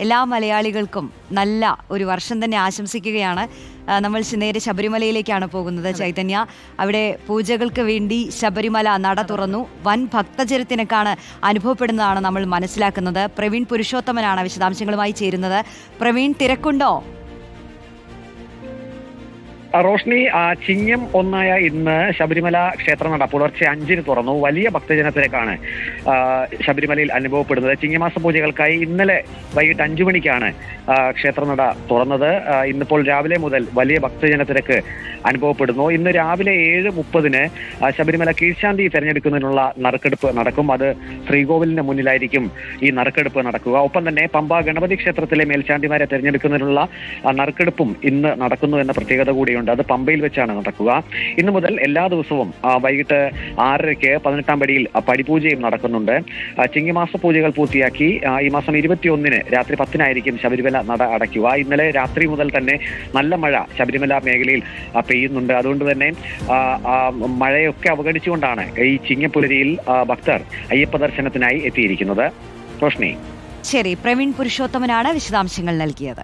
എല്ലാ മലയാളികൾക്കും നല്ല ഒരു വർഷം തന്നെ ആശംസിക്കുകയാണ്. നമ്മൾ നേരെ ശബരിമലയിലേക്കാണ് പോകുന്നത് ചൈതന്യ. അവിടെ പൂജകൾക്ക് വേണ്ടി ശബരിമല നട തുറന്നു. വൻ ഭക്തജനത്തിനൊക്കെയാണ് അനുഭവപ്പെടുന്നതാണ് നമ്മൾ മനസ്സിലാക്കുന്നത്. പ്രവീൺ പുരുഷോത്തമനാണ് വിശദാംശങ്ങളുമായി ചേരുന്നത്. പ്രവീൺ തിരക്കുണ്ടോ? റോഷ്നി ചിങ്ങം ഒന്നായ ഇന്ന് ശബരിമല ക്ഷേത്രനട പുലർച്ചെ അഞ്ചിന് തുറന്നു. വലിയ ഭക്തജനത്തിരക്കാണ് ആ, ശബരിമലയിൽ അനുഭവപ്പെടുന്നത്. ചിങ്ങമാസ പൂജകൾക്കായി ഇന്നലെ വൈകിട്ട് അഞ്ചു മണിക്കാണ് ക്ഷേത്രനട തുറന്നത്. ഇന്നിപ്പോൾ രാവിലെ മുതൽ വലിയ ഭക്തജനത്തിരക്ക് അനുഭവപ്പെടുന്നു. ഇന്ന് രാവിലെ ഏഴ് മുപ്പതിന് ശബരിമല കീഴ്ശാന്തി തെരഞ്ഞെടുക്കുന്നതിനുള്ള നറുക്കെടുപ്പ് നടക്കും. അത് ശ്രീകോവിലിന് മുന്നിലായിരിക്കും ഈ നറുക്കെടുപ്പ് നടക്കുക. ഒപ്പം തന്നെ പമ്പ ഗണപതി ക്ഷേത്രത്തിലെ മേൽശാന്തിമാരെ തെരഞ്ഞെടുക്കുന്നതിനുള്ള നറുക്കെടുപ്പും ഇന്ന് നടക്കുന്നു എന്ന പ്രത്യേകത കൂടിയുണ്ട്. അത് പമ്പയിൽ വെച്ചാണ് നടക്കുക. ഇന്നു മുതൽ എല്ലാ ദിവസവും വൈകിട്ട് ആറരയ്ക്ക് പതിനെട്ടാം പടിയിൽ പടിപൂജയും നടക്കുന്നുണ്ട്. ചിങ്ങിമാസ പൂജകൾ പൂർത്തിയാക്കി ഈ മാസം ഇരുപത്തിയൊന്നിന് രാത്രി പത്തിനായിരിക്കും ശബരിമല നട അടയ്ക്കുക. ഇന്നലെ രാത്രി മുതൽ തന്നെ നല്ല മഴ ശബരിമല മേഖലയിൽ പെയ്യുന്നുണ്ട്. അതുകൊണ്ട് തന്നെ മഴയൊക്കെ അവഗണിച്ചുകൊണ്ടാണ് ഈ ചിങ്ങപ്പുലരിയിൽ ഭക്തർ അയ്യപ്പ ദർശനത്തിനായി എത്തിയിരിക്കുന്നത്. റോഷ്നി. ശരി പ്രവീൺ പുരുഷോത്തമനാണ് വിശദാംശങ്ങൾ നൽകിയത്.